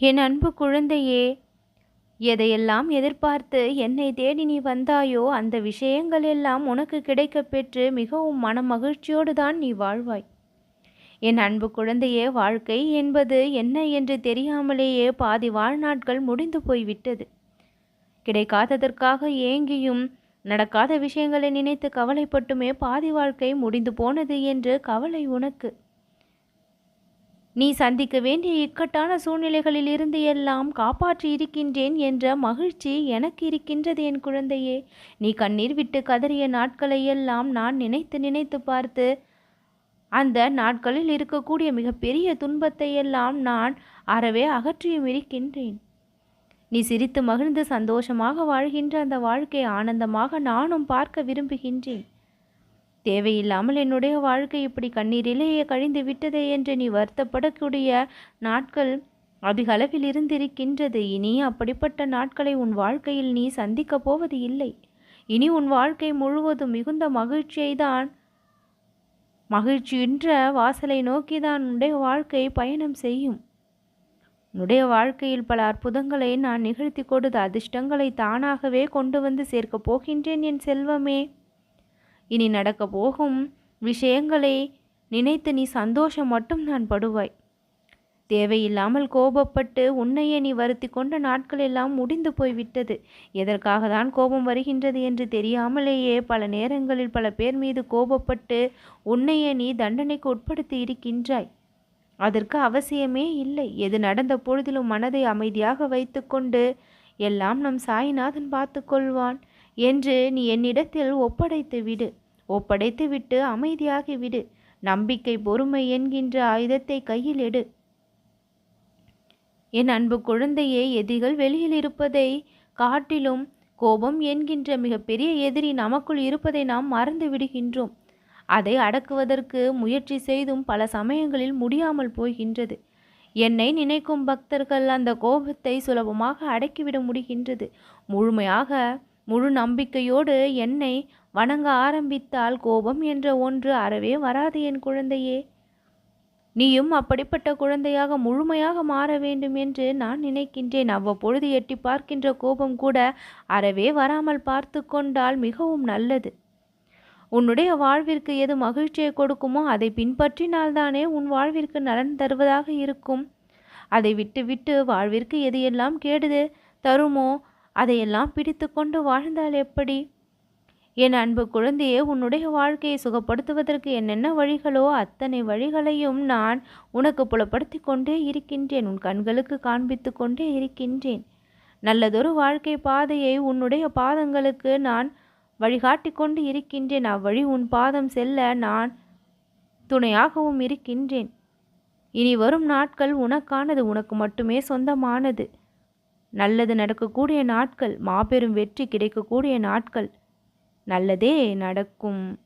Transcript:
என் அன்பு குழந்தையே எதையெல்லாம் எதிர்பார்த்து என்னை தேடி நீ வந்தாயோ அந்த விஷயங்கள் எல்லாம் உனக்கு கிடைக்கப் பெற்று மிகவும் மன மகிழ்ச்சியோடு தான் நீ வாழ்வாய். என் அன்பு குழந்தையே வாழ்க்கை என்பது என்ன என்று தெரியாமலேயே பாதி வாழ்நாட்கள் முடிந்து போய்விட்டது. கிடைக்காததற்காக ஏங்கியும் நடக்காத விஷயங்களை நினைத்து கவலைப்பட்டுமே பாதி வாழ்க்கை முடிந்து போனது என்று கவலை உனக்கு. நீ சந்திக்க வேண்டிய இக்கட்டான சூழ்நிலைகளில் இருந்து எல்லாம் காப்பாற்றி இருக்கின்றேன் என்ற மகிழ்ச்சி எனக்கு இருக்கின்றது என் குழந்தையே. நீ கண்ணீர் விட்டு கதறிய நாட்களை எல்லாம் நான் நினைத்து நினைத்து பார்த்து அந்த நாட்களில் இருக்கக்கூடிய மிகப்பெரிய துன்பத்தை எல்லாம் நான் அறவே அகற்றியும் இருக்கின்றேன். நீ சிரித்து மகிழ்ந்து சந்தோஷமாக வாழ்கின்ற அந்த வாழ்க்கை ஆனந்தமாக நானும் பார்க்க விரும்புகின்றேன். தேவையில்லாமல் என்னுடைய வாழ்க்கை இப்படி கண்ணீரிலேயே கழிந்து விட்டதே என்று நீ வருத்தப்படக்கூடிய நாட்கள் அதிக அளவில் இருந்திருக்கின்றது. இனி அப்படிப்பட்ட நாட்களை உன் வாழ்க்கையில் நீ சந்திக்கப் போவது இல்லை. இனி உன் வாழ்க்கை முழுவதும் மிகுந்த மகிழ்ச்சியை தான் மகிழ்ச்சியின்ற வாசலை நோக்கிதான் உன்னுடைய வாழ்க்கை பயணம் செய்யும். உன்னுடைய வாழ்க்கையில் பல அற்புதங்களை நான் நிகழ்த்தி கொடுத்த அதிர்ஷ்டங்களை தானாகவே கொண்டு வந்து சேர்க்கப் போகின்றேன் என் செல்வமே. இனி நடக்க போகும் விஷயங்களை நினைத்து நீ சந்தோஷம் மட்டும் நான் படுவாய். தேவையில்லாமல் கோபப்பட்டு உன்னையே நீ வருத்தி கொண்ட நாட்கள் எல்லாம் முடிந்து போய்விட்டது. எதற்காக தான் கோபம் வருகின்றது என்று தெரியாமலேயே பல நேரங்களில் பல பேர் மீது கோபப்பட்டு உன்னையே நீ தண்டனைக்கு உட்படுத்தி இருக்கின்றாய். அதற்கு அவசியமே இல்லை. எது நடந்த பொழுதிலும் மனதை அமைதியாக வைத்துக்கொண்டு எல்லாம் நம் சாய்நாதன் பார்த்து கொள்வான். என்று நீ என்னிடத்தில் ஒப்படைத்து விடு. ஒப்படைத்து விட்டு அமைதியாகி விடு. நம்பிக்கை பொறுமை என்கின்ற ஆயுதத்தை கையில் எடு. என் அன்பு குழந்தையே எதிரிகள் வெளியில் இருப்பதை காட்டிலும் கோபம் என்கின்ற மிகப்பெரிய எதிரி நமக்குள் இருப்பதை நாம் மறந்து விடுகின்றோம். அதை அடக்குவதற்கு முயற்சி செய்தும் பல சமயங்களில் முடியாமல் போகின்றது. என்னை நினைக்கும் பக்தர்கள் அந்த கோபத்தை சுலபமாக அடக்கிவிட முடிகின்றது. முழுமையாக முழு நம்பிக்கையோடு என்னை வணங்க ஆரம்பித்தால் கோபம் என்ற ஒன்று அறவே வராது என் குழந்தையே. நீயும் அப்படிப்பட்ட குழந்தையாக முழுமையாக மாற வேண்டும் என்று நான் நினைக்கின்றேன். அவ்வப்பொழுது எட்டி பார்க்கின்ற கோபம் கூட அறவே வராமல் பார்த்து கொண்டால் மிகவும் நல்லது. உன்னுடைய வாழ்விற்கு எது மகிழ்ச்சியை கொடுக்குமோ அதை பின்பற்றினால்தானே உன் வாழ்விற்கு நலன் தருவதாக இருக்கும். அதை விட்டுவிட்டு வாழ்விற்கு எது எல்லாம் கேடுது தருமோ அதையெல்லாம் பிடித்து கொண்டு வாழ்ந்தால் எப்படி? என் அன்பு குழந்தையே உன்னுடைய வாழ்க்கையை சுகப்படுத்துவதற்கு என்னென்ன வழிகளோ அத்தனை வழிகளையும் நான் உனக்கு புலப்படுத்தி கொண்டே இருக்கின்றேன். உன் கண்களுக்கு காண்பித்து கொண்டே இருக்கின்றேன். நல்லதொரு வாழ்க்கை பாதையை உன்னுடைய பாதங்களுக்கு நான் வழிகாட்டி கொண்டு இருக்கின்றேன். அவ்வழி உன் பாதம் செல்ல நான் துணையாகவும் இருக்கின்றேன். இனி வரும் நாட்கள் உனக்கானது உனக்கு மட்டுமே சொந்தமானது. நல்லது நடக்கக்கூடிய நாட்கள் மாபெரும் வெற்றி கிடைக்கக்கூடிய நாட்கள். நல்லதே நடக்கும்.